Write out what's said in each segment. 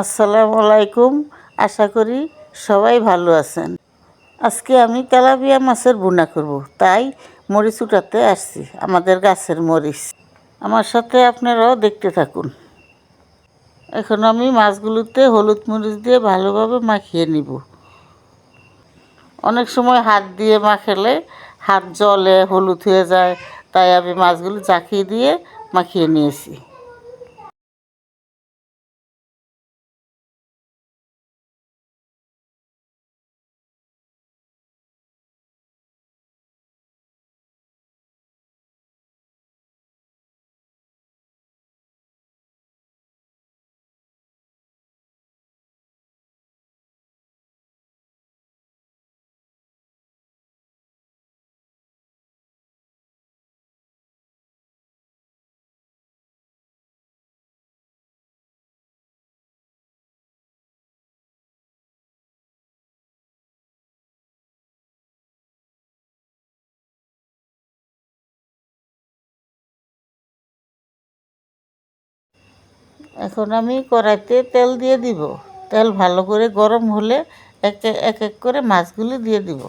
আসসালামু আলাইকুম। আশা করি সবাই ভালো আছেন। আজকে আমি তেলাপিয়া মাছের বুনা করব, তাই মরিচ উঠাতে আসছি, আমাদের গাছের মরিচ। আমার সাথে আপনারাও দেখতে থাকুন। এখন আমি মাছগুলোতে হলুদ মরিচ দিয়ে ভালোভাবে মাখিয়ে নিব। অনেক সময় হাত দিয়ে মাখালে হাত জলে, হলুদ হয়ে যায়, তাই আমি মাছগুলো জাকিয়ে দিয়ে মাখিয়ে নিয়েছি। এখন আমি কড়াইতে তেল দিয়ে দিব। তেল ভালো করে গরম হলে এক এক করে মাছগুলি দিয়ে দিব।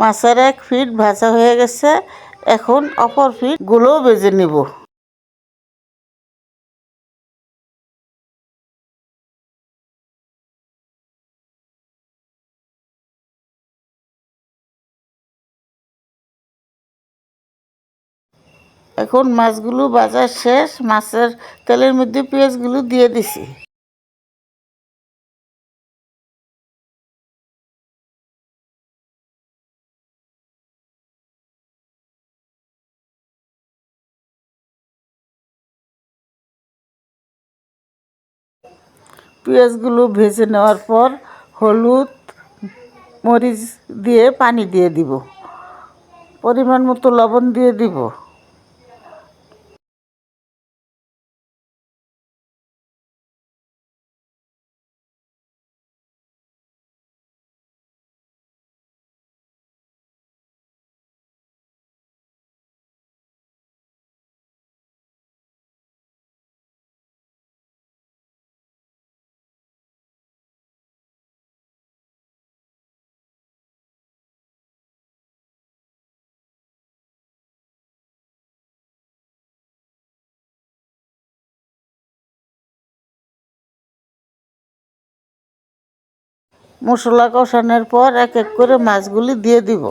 মাছের এক ফিট ভাজা হয়ে গেছে। এখন অপর ফিটগুলো বেজে নিব। এখন মাছগুলো বাজার শেষ। মাছের তেলের মধ্যে পেঁয়াজগুলো দিয়ে দিছি। পেঁয়াজগুলো ভেজে নেওয়ার পর হলুদ মরিচ দিয়ে পানি দিয়ে দিব। পরিমাণ মতো লবণ দিয়ে দিব। মশলা কষানোর পর এক এক করে মাছগুলি দিয়ে দিব।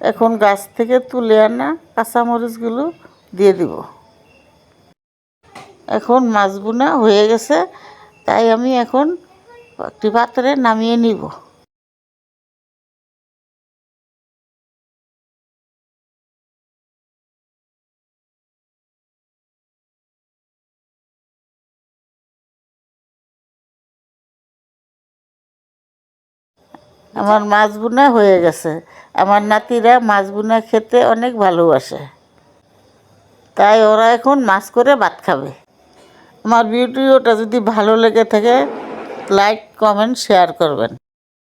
এখন গাছ থেকে তুলে আনা কাঁচামরিচগুলো দিয়ে দিব। এখন মাছ বোনা হয়ে গেছে, তাই আমি এখন একটি পাত্রে নামিয়ে নিব। আমার মাছ বোনা হয়ে গেছে। আমার নাতিরা মাছ বোনা খেতে অনেক ভালোবাসে। তাই ওরা এখন মাছ করে ভাত খাবে। আমার ভিডিওটা যদি ভালো লেগে থাকে লাইক কমেন্ট শেয়ার করবেন।